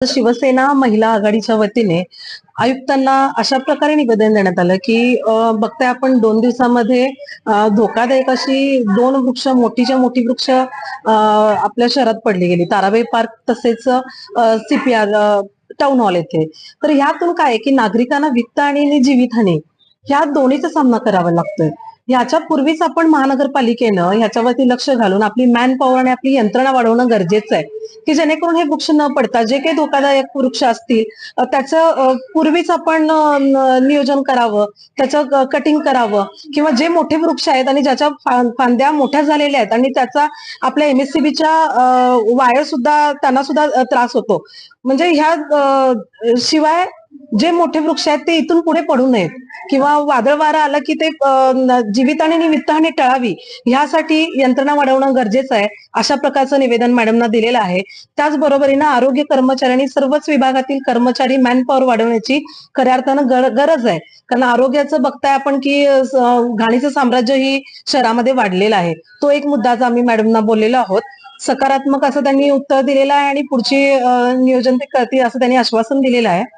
शिवसेना महिला आघाडीच्या वतीने आयुक्तांना अशा प्रकारे निवेदन देण्यात आलं की बघताय आपण दोन दिवसामध्ये धोकादायक अशी दोन वृक्ष मोठीच्या मोठी वृक्ष आपल्या शहरात पडली गेली. ताराबाई पार्क तसेच सीपीआर टाउन हॉल येथे. तर ह्यातून काय आहे की नागरिकांना वित्त आणि जीवितहानी ह्या दोन्हीचा सामना करावा लागतोय. याच्या पूर्वीच आपण महानगरपालिकेनं ह्याच्यावरती लक्ष घालून आपली मॅन पॉवर आणि आपली यंत्रणा वाढवणं गरजेचं आहे. की जेणेकरून हे वृक्ष न पडता जे काही धोकादायक वृक्ष असतील त्याचं पूर्वीच आपण नियोजन करावं त्याचं कटिंग करावं किंवा जे मोठे वृक्ष आहेत आणि ज्याच्या फांद्या मोठ्या झालेल्या आहेत आणि त्याचा आपल्या एमएससीबीच्या वायर सुद्धा त्यांना सुद्धा त्रास होतो. म्हणजे ह्या शिवाय जे मोठे वृक्ष आहेत ते इथून पुढे पडू नयेत. किंवा वादळ वारा आला की ते जीवित आणि वित्तहानी टळावी ह्यासाठी यंत्रणा वाढवणं गरजेचं आहे अशा प्रकारचं निवेदन मॅडमना दिलेलं आहे. त्याचबरोबरीनं आरोग्य कर्मचाऱ्यांनी सर्वच विभागातील कर्मचारी मॅन पॉवर वाढवण्याची खऱ्या अर्थानं गर- गरज आहे. कारण आरोग्याचं बघताय आपण की घाणीचं साम्राज्य ही शहरामध्ये वाढलेलं आहे. तो एक मुद्दा आम्ही मॅडमना बोललेलो आहोत. सकारात्मक असं त्यांनी उत्तर दिलेलं आहे आणि पुढची नियोजन ते करतील असं त्यांनी आश्वासन दिलेलं आहे.